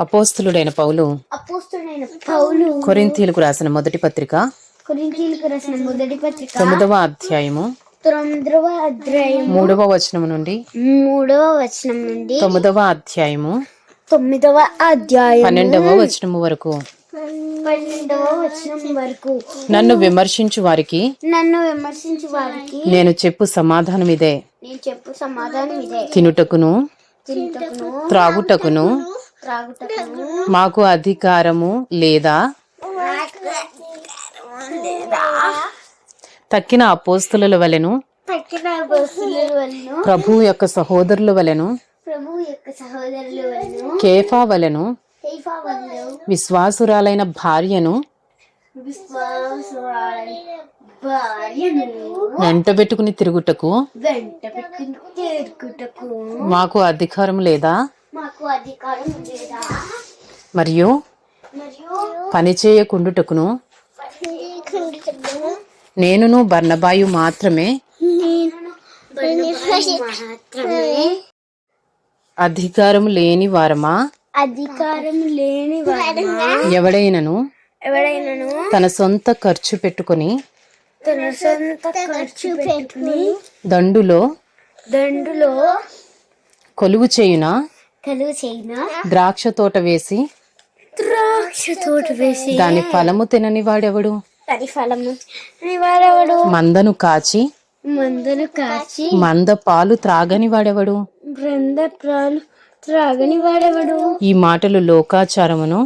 అపోస్తులుడైన పౌలు. అపోస్తుడైన పౌలు కొరింథీలకు రాసిన మొదటి పత్రిక. కొరింథీయులకు రాసిన మొదటి పత్రిక. తొమ్మిదవ అధ్యాయము. తొమ్మిదవ అధ్యాయం మూడవ వచనం నుండి. మూడవ వచనం నుండి. తొమ్మిదవ అధ్యాయము. తొమ్మిదవ అధ్యాయం పన్నెండవ వచనము వరకు. పన్నెండవ వచనం వరకు. నన్ను విమర్శించు వారికి. నన్ను విమర్శించు వారికి. నేను చెప్పు సమాధానం ఇదే నేను చెప్పు సమాధానం ఇదే తినుటకును తింటకును త్రాగుటకును త్రాగుటకును మాకు అధికారము లేదా? తక్కిన అపోస్తుల వలెను? ప్రభు యొక్క సహోదరుల వలెను? కేఫా వలెను? విశ్వాసురాలైన భార్యను? తిరుగుటకు? వెంట పెట్టుకుని తీర్కుటకు మాకు అధికారం లేదా? మాకు అధికారం లేదా మరియు పని చేయకుండుటకును నేనును బర్నబాయు మాత్రమే అధికారం లేని వారమా? అధికారం లేని ఎవడైనను? ఎవడైనాను? తన సొంత ఖర్చు పెట్టుకొని తన సొంత ఖర్చు పెట్టుకుని దండులో దండులో కొలువు చేయున? కలుగు చేయన ద్రాక్ష తోట వేసి ద్రాక్ష తోట వేసి. దాని ఫలము తినని వాడెవడు? దాని ఫలము వాడెవడు? మందను కాచి మందును కాచి. మంద పాలు త్రాగని వాడెవడు? త్రాగని వాడెవడు? ఈ మాటలు లోకాచారమును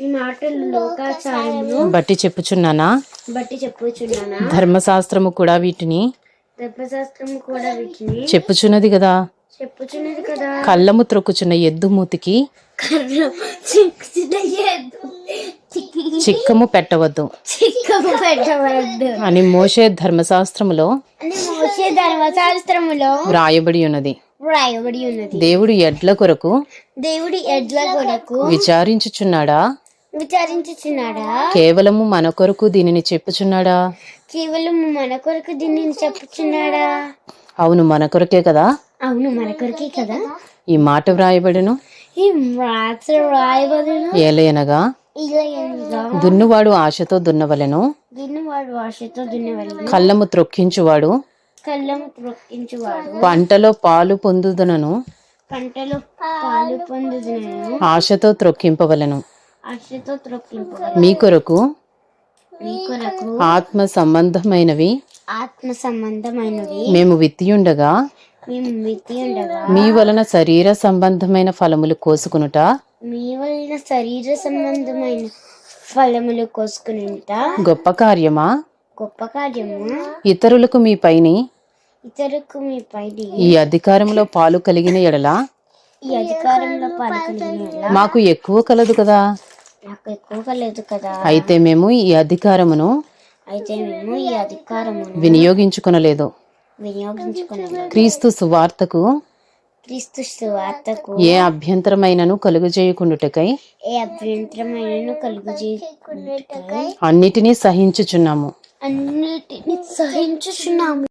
ఈ మాటలు లోకాచారమును బట్టి చెప్పుచున్నానా? బట్టి చెప్పుచున్నానా? ధర్మశాస్త్రము కూడా వీటిని ధర్మశాస్త్రము కూడా వీటిని చెప్పుచున్నది కదా? కళ్ళము త్రొక్కుచున్న ఎద్దు మూతికి చిక్కము పెట్టవద్దు. చిక్కము పెట్టవద్దు. అని మోషే ధర్మశాస్త్రములో ధర్మశాస్త్రములో వ్రాయబడి ఉన్నది. వ్రాయబడి ఉన్నది. దేవుడు ఎడ్ల కొరకు దేవుడి ఎడ్ల కొరకు విచారించుచున్నాడా? విచారించుచున్నాడా? కేవలము మన కొరకు దీనిని చెప్పుచున్నాడా? కేవలం మన కొరకు దీనిని చెప్పుచున్నాడా? అవును మన కొరకే కదా. అవును మన కొరకే కదా. ఈ మాట వ్రాయబడిను? ఈ మ్రాత రాయబడిన ఏలయనగా? దున్నువాడు ఆశతో దున్నవలెను? దీన్ని వాడు వాషతో దున్నవల్లి కళ్ళము త్రొక్కించువాడు? కళ్ళము త్రొక్కించువాడు. పంటలో పాలు పొందుదనను? పంటలో పాలు పొందుదును ఆశతో త్రొక్కింపవలెను. ఆశతో త్రొక్కింపు మీ కొరకు? మీ కొరకు ఆత్మ సంబంధమైనవి? ఆత్మ సంబంధమైనవి. మేము విత్తియుండగా? మేము విత్తి ఉండగా మీ వలన శరీర సంబంధమైన ఫలములు కోసుకునుట? మీ వలన శరీర సంబంధమైన ఫలములు కోసుకునింట? గొప్ప కార్యమా? గొప్ప కార్యము? ఇతరులకు మీ పైని? ఇతరులకు మీ ఈ అధికారంలో పాలు కలిగిన ఎడల? ఈ అధికారంలో పాల్గొన మాకు ఎక్కువ కలదు కదా. నాకు ఎక్కువగా లేదు కదా. అయితే మేము ఈ అధికారమును అయితే మేము ఈ అధికారమును వినియోగించుకొనలేదు. క్రీస్తు సువార్తకు క్రీస్తు సువార్తకు ఏ అభ్యంతరమైనను కలుగజేయకుండుటకై ఏ అభ్యంతరమైన కలుగు చేసుకుంటే అన్నిటినీ సహించుచున్నాము. అన్నిటిని సహించుచున్నాము.